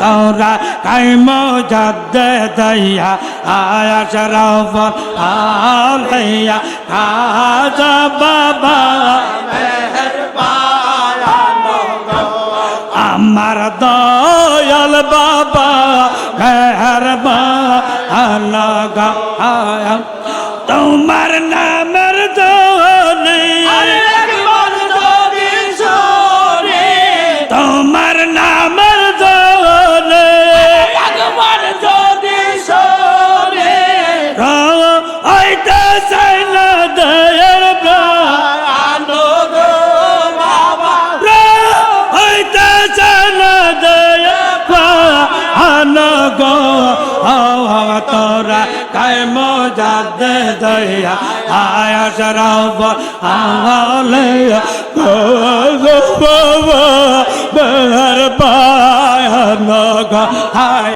তোরা কাইম যাদে দইয়া আয়াস রফল আলাইয়া খাজা বাবা আমার দয়াল বাবা মেহরবান গায়া তোমার নামের হইতে চাইল দয়ার হইতে চাইল দয়ার গো। তোরা কায়ম যাদে দয়া। আয়াস রব আলে গো গো, বাবা। বেহর পায় গো হায়